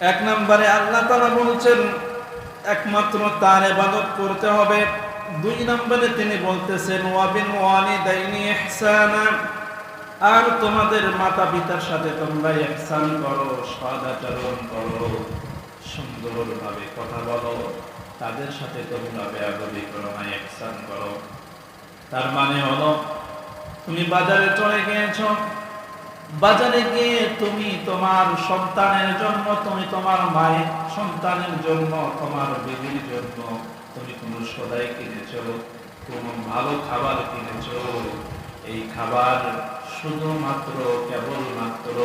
এক নম্বরে আল্লাহ তাআলা বলছেন, একমাত্র তার এবাদত করতে হবে। দুই নম্বরে তিনি বলতেছেন, ওয়াবিন ওয়ালিদাইনি ইহসানা। আর তোমাদের মাতা পিতার সাথে তোমরা ইহসান করো, সদাচরণ করো, সুন্দরভাবে কথা বলো। তাদের সাথে তোমরা বেয়াদবি করো না, ইহসান করো। তার মানে হলো, তুমি বাজারে চলে গিয়েছো বাজারে গিয়ে তুমি তোমার সন্তানের জন্য, তুমি তোমার মায়ের সন্তানের জন্য, তোমার বেবির জন্য তুমি কোনো সদাই কিনেছো, কোনো ভালো খাবার কিনেছো। এই খাবার শুধুমাত্র, কেবলমাত্র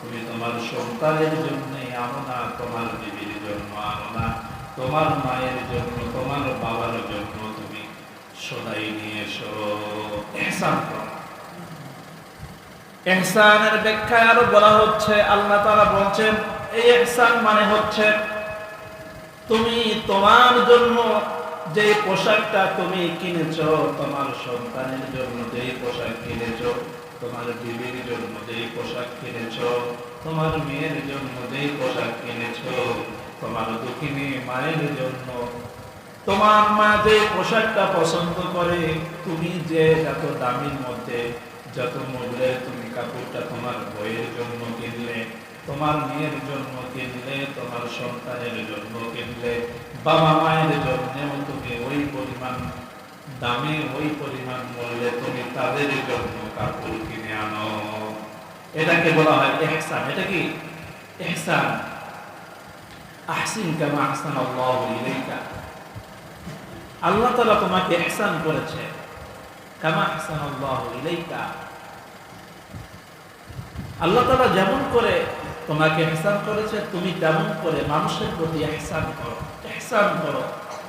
তুমি তোমার সন্তানের জন্য আনো না, তোমার বিবির জন্য আনো না, তোমার মায়ের জন্য, তোমার বাবার জন্য তুমি সদাই নিয়ে এসো এহসান করো। এহসানের ব্যাখ্যায় আরও বলা হচ্ছে, আল্লাহ তাআলা বলছেন, এই এহসান মানে হচ্ছে তুমি তোমার জন্য যে পোশাকটা তুমি কিনেছো, তোমার সন্তানের জন্য যে পোশাক কিনেছো, তোমার বিবির জন্য যে পোশাক কিনেছো, তোমার মেয়ের জন্য যে পোশাক কিনেছো, তোমার দুঃখিনী মায়ের জন্য, তোমার মা যে পোশাকটা পছন্দ করে, তুমি যে এত দামির মধ্যে যত মূল্যে তুমি কাপড়টা তোমার বইয়ের জন্য কিনলে তোমার মেয়ের জন্য কিনলে তোমার সন্তানের জন্য কিনলে বাবা মায়ের জন্য তুমি ওই পরিমাণ দামে ওই পরিমাণ মূল্যে তুমি তাদের জন্য কাপড় কিনে আনো এটাকে বলা হয় এহসান এটা কি এহসান আহসিন কামা আহসান আল্লাহ ইলাইকা আল্লাহ তাআলা তোমাকে এহসান করেছে কামা আহসান আল্লাহ ইলাইকা আল্লাহ তালা যেমন করে তোমাকে এহসান করেছে, তুমি তেমন করে মানুষের প্রতি এহসান করো। এহসান করো।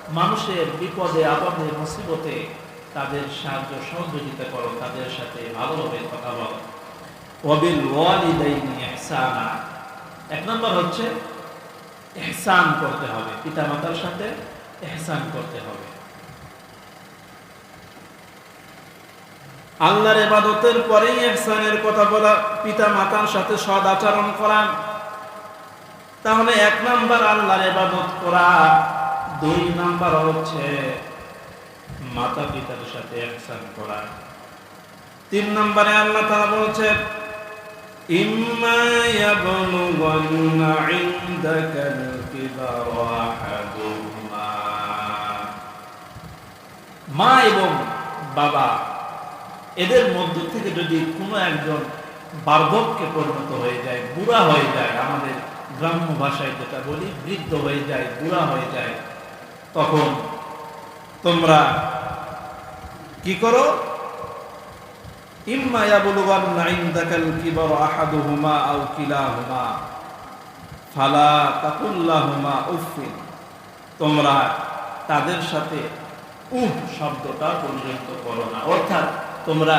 মানুষের বিপদে, আপদে, মুসিবতে তাদের সাহায্য সহযোগিতা করো, তাদের সাথে ভালোভাবে কথা বলো। ওয়ালিদাইনি ইহসানা। এক নম্বর হচ্ছে এহসান করতে হবে। পিতা মাতার সাথে এহসান করতে হবে। আল্লাহর ইবাদতের পরেই ইহসানের কথা বলা, পিতা মাতার সাথে সদ আচরণ করা। তাহলে এক নাম্বার আল্লাহর ইবাদত করা, দুই নাম্বার হচ্ছে মাতা পিতার সাথে ইহসান করা। তিন নম্বরে আল্লাহ তাআলা বলছে মা এবং বাবা এদের মধ্য থেকে যদি কোনো একজন বার্ধক্যে পরিণত হয়ে যায়, বুড়া হয়ে যায়, আমাদের গ্রাম্য ভাষায় যেটা বলি, বৃদ্ধ হয়ে যায়, বুড়া হয়ে যায়, তখন তোমরা কি করো? ফালা তোমরা তাদের সাথে উহ শব্দটা পর্যন্ত করো না। অর্থাৎ তোমরা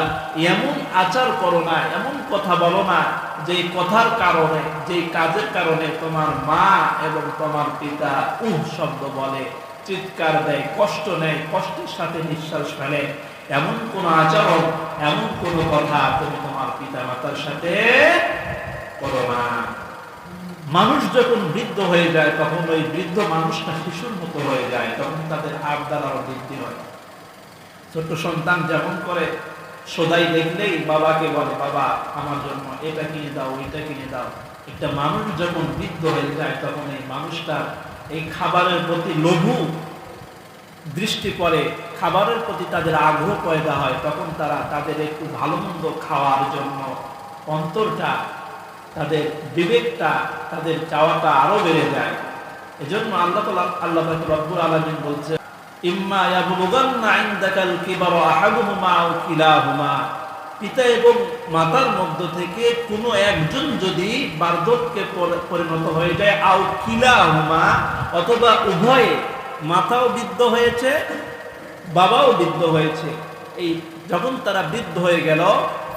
এমন আচার করো না, এমন কথা বলো না যে কথার কারণে যে কাজের কারণে তোমার মা এবং তোমার পিতা উহ শব্দ বলে, চিৎকার দেয়, কষ্ট নেয়, কষ্টের সাথে নিঃশ্বাস ফেলে। এমন কোন আচরণ, এমন কোন কথা তুমি তোমার পিতা মাতার সাথে করো না। মানুষ যখন বৃদ্ধ হয়ে যায়, তখন ওই বৃদ্ধ মানুষটা শিশুর মতো হয়ে যায়, তখন তাদের আবদার আরও বৃদ্ধি হয়। ছোট্ট সন্তান যেমন করে, সদাই দেখলেই বাবাকে বলে, বাবা, আমার জন্য এটা কিনে দাও, এটা কিনে দাও। একটা মানুষ যখন বৃদ্ধ হয়ে যায়, তখন এই মানুষটার এই খাবারের প্রতি লঘু দৃষ্টি পড়ে, খাবারের প্রতি তাদের আগ্রহ পয়দা হয়, তখন তারা তাদের একটু ভালো মন্দ খাওয়ার জন্য অন্তরটা, তাদের বিবেকটা, তাদের চাওয়াটা আরও বেড়ে যায়। এজন্য আল্লাহ আল্লাহ রব্বুল আলামিন বলছে ইম্মা ইয়াবলুগান্না ইনদাকাল কিবারা আহাদুহুমা আও কিলাহুমা। পিতা এবং মাতার মধ্য থেকে কোনো একজন যদি বার্ধক্যে পর- পরিণত হয়ে যায়, আও কিলাহুমা, অথবা উভয়ে মাতাও বৃদ্ধ হয়েছে, বাবাও বৃদ্ধ হয়েছে, এই যখন তারা বৃদ্ধ হয়ে গেল,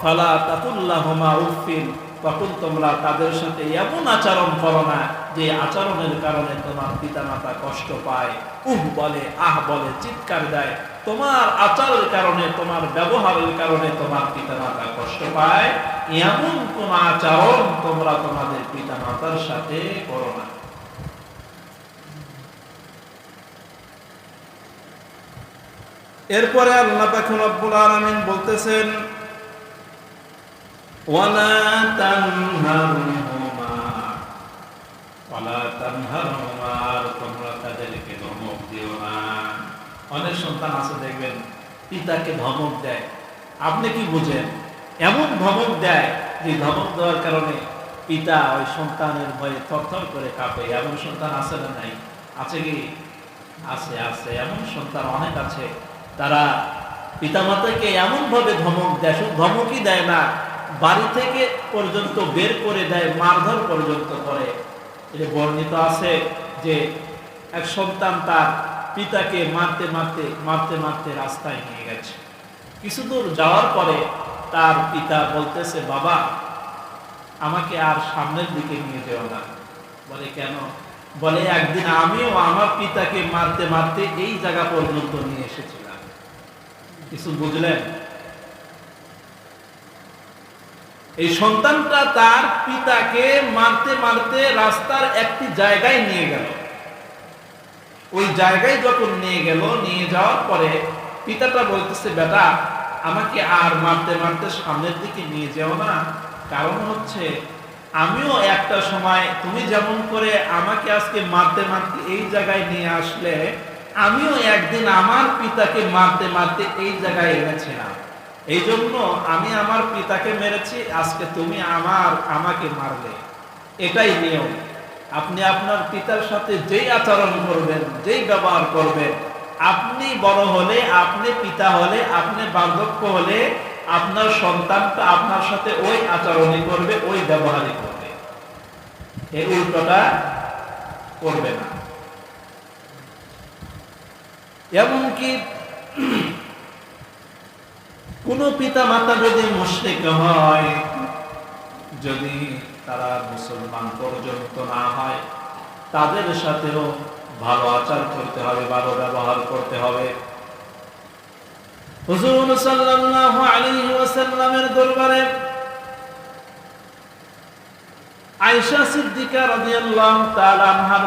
ফালা তাকুল্লাহুমা উফিন তখন তোমরা তাদের সাথে এমন আচরণ করো না যে আচরণের কারণে তোমার পিতা মাতা কষ্ট পায়। উহ বলে, আহ বলে, চিৎকার দেয়। তোমার আচারের কারণে, তোমার ব্যবহারের কারণে তোমার পিতা মাতা কষ্ট পায়। এমন কোন আচরণ তোমরা তোমাদের পিতা মাতার সাথে করো না। এরপরে আল্লাহ পাখুল আব্বুল আলমিন বলতেছেন তানহারহুমা ওয়ালা তানহারহুমা আর তোমরা তাদেরকে ধমক দিও অনেক সন্তান আছে, দেখবেন, পিতাকে ধমক দেয়। আপনি কি বুঝেন? এমন ধমক দেয় যে ধমক দেওয়ার কারণে পিতা ওই সন্তানের ভয়ে থরথর করে কাঁপে। এমন সন্তান আছে না নাই? আছে কি? আছে আছে। এমন সন্তান অনেক আছে। তারা পিতামাতাকে এমন ভাবে ধমক দেয়, শুধু ধমকই দেয় না বাড়ি থেকে পর্যন্ত বের করে দেয়, মারধর পর্যন্ত করে। এটা বর্ণিত আছে যে এক সন্তান তার পিতাকে মারতে মারতে মারতে মারতে রাস্তায় নিয়ে গেছে। কিছু দূর যাওয়ার পরে তার পিতা বলতেছে, বাবা, আমাকে আর সামনের দিকে নিয়ে যেও না। বলে, কেন? বলে, একদিন আমিও আমার পিতাকে মারতে মারতে এই জায়গা পর্যন্ত নিয়ে এসেছিলাম। কিছু বুঝলেন? এই সন্তানটা তার পিতাকে মারতে মারতে রাস্তার একটি জায়গায় নিয়ে গেল। ওই জায়গায় যখন নিয়ে গেল, নিয়ে যাওয়ার পরে পিতাটা বলতেছে, বেটা, আমাকে আর মারতে মারতে সামনের দিকে নিয়ে যেও না। কারণ হচ্ছে আমিও একটা সময় তুমি যেমন করে আমাকে আজকে মারতে মারতে এই জায়গায় নিয়ে আসলে, আমিও একদিন আমার পিতাকে মারতে মারতে এই জায়গায় এনেছিলাম। এই জন্য আমি আমার পিতাকে মেরেছি, আজকে তুমি আমার, আমাকে মারলে। এটাই নিয়ম। আপনি আপনার পিতার সাথে যেই আচরণ করবেন, যেই ব্যবহার করবেন, আপনি বড় হলে, আপনি পিতা হলে, আপনি বার্ধক্য হলে, আপনার সন্তানটা আপনার সাথে ওই আচরণই করবে, ওই ব্যবহারই করবে। এর উল্টোটা করবে না। এমনকি কোন পিতা মাতা যদি মুশরিক হয়। যদি তারা মুসলমান পর্যন্ত না হয়, তাদের সাথেও ভালো আচার করতে হবে, ভালো ব্যবহার করতে হবে। হুজুর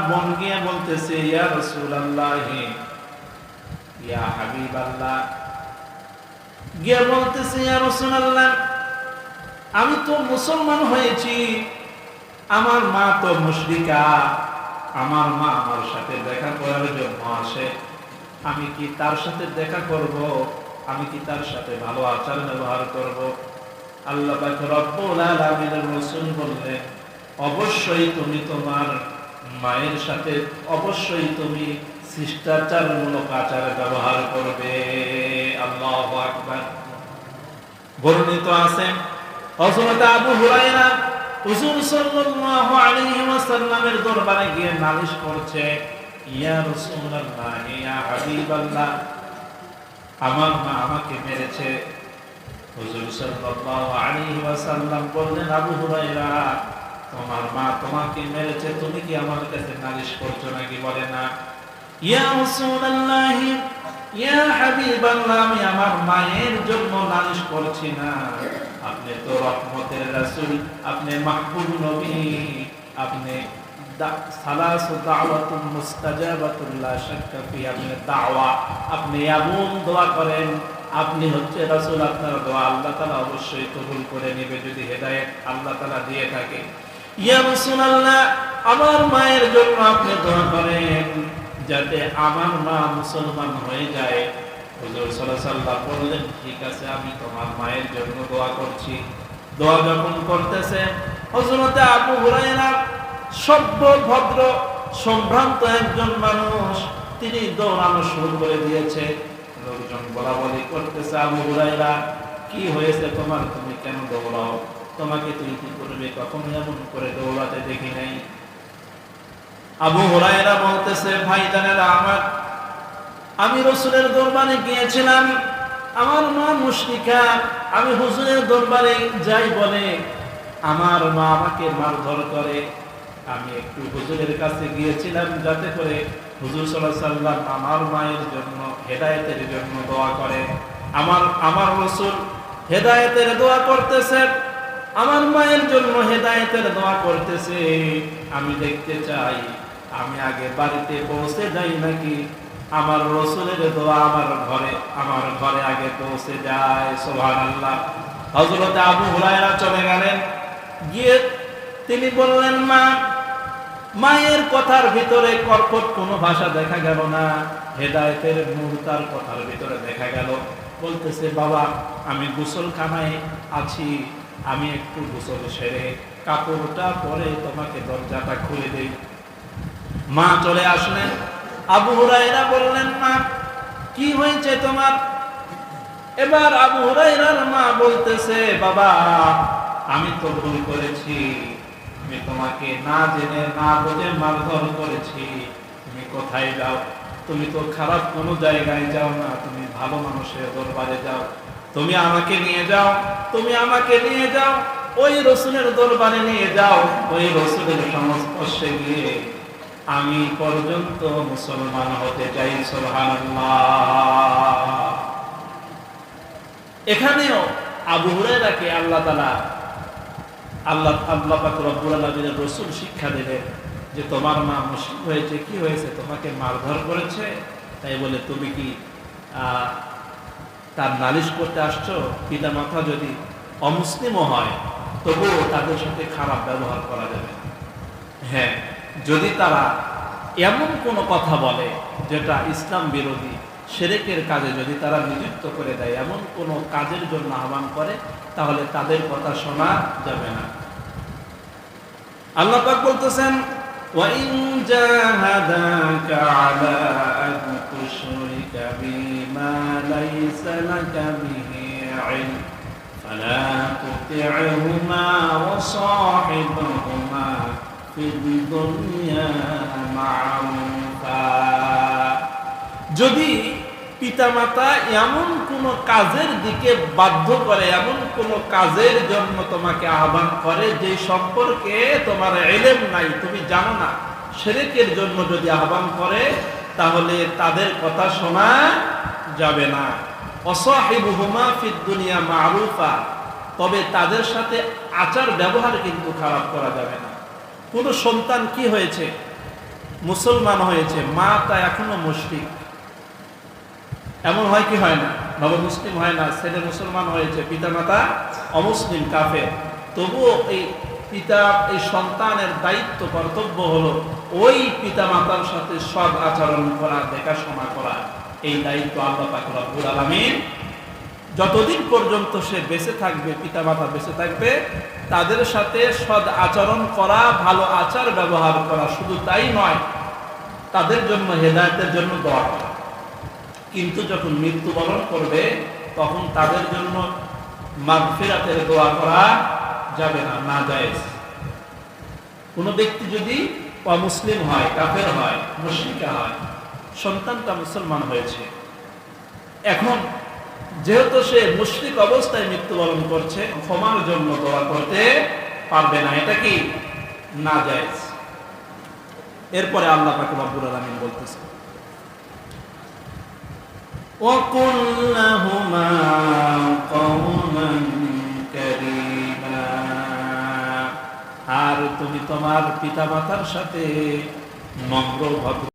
বোন গিয়ে বলতেছে, ইয়া ইয়া বলতেছে আমি তো মুসলমান হয়েছি। আমার মা তো মুশরিকা। আমার মা আমার সাথে দেখা করার জন্য আসে। আমি কি তার সাথে দেখা করব? আমি কি তার সাথে ভালো আচার ব্যবহার করব? আল্লাহ অবশ্যই তুমি তোমার মায়ের সাথে, অবশ্যই তুমি শিষ্টাচারমূলক আচার ব্যবহার করবে। বর্ণিত আছে তোমার মা তোমাকে মেরেছে, তুমি কি আমার কাছে নালিশ করছ নাকি বলে না? ইয়া ইয়া আমি আমার মায়ের জন্য নালিশ করছি না। আপনি তো রহমতের রাসূল, আপনি মাহবুব নবী, আপনি আপনি এমন দোয়া করেন, আপনি হচ্ছে রাসূল, আপনার দোয়া আল্লাহ তাআলা অবশ্যই কবুল করে নেবে, যদি হেদায়েত আল্লাহ তাআলা দিয়ে থাকে। ইয়া রাসূলুল্লাহ, আমার মায়ের জন্য আপনি দোয়া করেন। যাতে আমার মা মুসলমান হয়ে যায়। হুজুর সাল্লাল্লাহু বললেন, ঠিক আছে, আমি তোমার মায়ের জন্য দোয়া করছি। দোয়া যখন করতেছে, হযরতে আবু হুরায়রা সভ্য, ভদ্র, সম্ভ্রান্ত একজন মানুষ, তিনি দৌড়ানো শুরু করে দিয়েছে। লোকজন বলা বলি করতেছে, আবু হুরায়রা, কি হয়েছে তোমার? তুমি কেন দৌড়াও? তোমাকে তুই কি করবে? কখন এমন করে দৌড়াতে দেখি নাই? আবু হুরায়রা বলতেছে ভাইজানেরা আমার, আমি রসুলের দরবারে গিয়েছিলাম, আমার মা মুশরিকা, আমি হুজুরের দরবারে যাই বলে, আমার মা আমাকে মারধর করে। আমি একটু হুজুরের কাছে গিয়েছিলাম যাতে করে হুজুর সাল্লাহ সাল্লাম আমার মায়ের জন্য হেদায়েতের জন্য দোয়া করে। আমার আমার রসুল হেদায়েতের দোয়া করতেছে, আমার মায়ের জন্য হেদায়েতের দোয়া করতেছে। আমি দেখতে চাই আমি আগে বাড়িতে পৌঁছে যাই নাকি? আমার রসুলের দোয়া আমার ঘরে আমার ঘরে আগে পৌঁছে যায় সোহান আল্লাহ হজরত আবু হুরায়রা চলে গেলেন। গিয়ে তিনি বললেন, মা, মায়ের কথার ভিতরে কর্কট কোনো ভাষা দেখা গেল না। হেদায়েতের নূর তার কথার ভিতরে দেখা গেল। বলতেছে, বাবা, আমি গোসলখানায় আছি। আমি একটু গোসল সেরে কাপড়টা পরে তোমাকে দরজাটা খুলে দেই। মা চলে আসলেন। আবু হুরাইরা বললেন, মা, কি হয়েছে তোমার? এবার আবু হুরাইরার মা বলতেছে, বাবা, আমি তো ভুল করেছি। আমি তোমাকে না জেনে, না বুঝে মারধর করেছি। তুমি কোথায় যাও? তুমি তো খারাপ কোনো জায়গায় যাও না। তুমি ভালো মানুষের দরবারে যাও। তুমি আমাকে নিয়ে যাও। তুমি আমাকে নিয়ে যাও। ওই রসুলের দরবারে নিয়ে যাও। ওই রসুলের সংস্পর্শে গিয়ে আমি পর্যন্ত মুসলমান হতে চাই এখানেও আবু হুরায়রাকে আল্লাহ তাআলা আল্লাহ আল্লাহ রব্বুল আলামিনের রাসূল শিক্ষা দিলেন যে তোমার মা মুশরিক হয়েছে, কি হয়েছে? তোমাকে মারধর করেছে। তাই বলে তুমি কি তার নালিশ করতে আসছো? পিতা মাথা যদি অমুসলিমও হয়, তবুও তাদের সাথে খারাপ ব্যবহার করা যাবে হ্যাঁ যদি তারা এমন কোনো কথা বলে যেটা ইসলাম বিরোধী সেরেকের কাজে যদি তারা নিযুক্ত করে দেয় এমন কোনো কাজের জন্য আহ্বান করে তাহলে তাদের কথা শোনা যাবে না আল্লাহ পাক বলতেছেন وَإِن جَاهَدَاكَ عَلَى أَن تُشْرِكَ بِي مَا لَيْسَ لَكَ بِهِ عِلْمٌ فَلَا تُطِعْهُمَا وَصَاحِبْهُمَا فِي الدُّنْيَا مَعْرُوفًا যদি পিতামাতা এমন কোন কাজের দিকে বাধ্য করে, এমন কোন কাজের জন্য তোমাকে আহ্বান করে যে সম্পর্কে তোমার এলেম নাই, তুমি জানো না, সেরেকের জন্য যদি আহ্বান করে, তাহলে তাদের কথা শোনা যাবে না। অসহিবুহুমা দুনিয়া মারুফা, তবে তাদের সাথে আচার ব্যবহার কিন্তু খারাপ করা যাবে না। কোনো সন্তান কি হয়েছে? মুসলমান হয়েছে, মা তা এখনও মুশরিক। এমন হয় কি হয় না? বাবা মুসলিম হয় না, ছেলে মুসলমান হয়েছে পিতা মাতা অমুসলিম, কাফের। তবুও এই পিতা, এই সন্তানের দায়িত্ব, কর্তব্য হলো ওই পিতা মাতার সাথে সৎ আচরণ করা, দেখাশোনা করা। এই দায়িত্ব আল্লাহ পাক রব্বুল আলামিন যতদিন পর্যন্ত সে বেঁচে থাকবে পিতা মাতা বেঁচে থাকবে, তাদের সাথে সৎ আচরণ করা, ভালো আচার ব্যবহার করা শুধু তাই নয়, তাদের জন্য হেদায়তের জন্য দোয়া করা। কিন্তু যখন মৃত্যুবরণ করবে, তখন তাদের জন্য মাগফিরাতের দোয়া করা যাবে না না জায়েজ কোনো ব্যক্তি যদি অমুসলিম হয়, কাফের হয়, মুশরিকা হয়, সন্তানটা মুসলমান হয়েছে, এখন যেহেতু সে মুশরিক অবস্থায় মৃত্যুবরণ করছে ক্ষমার জন্য দোয়া করতে পারবে না এটা কি না জায়েজ এরপরে আল্লাহ পাকে রব্বুল আলামিন বলতেছে وقل لهما قولا كريما আর তুমি তোমার পিতা মাতার সাথে নম্র ভদ্র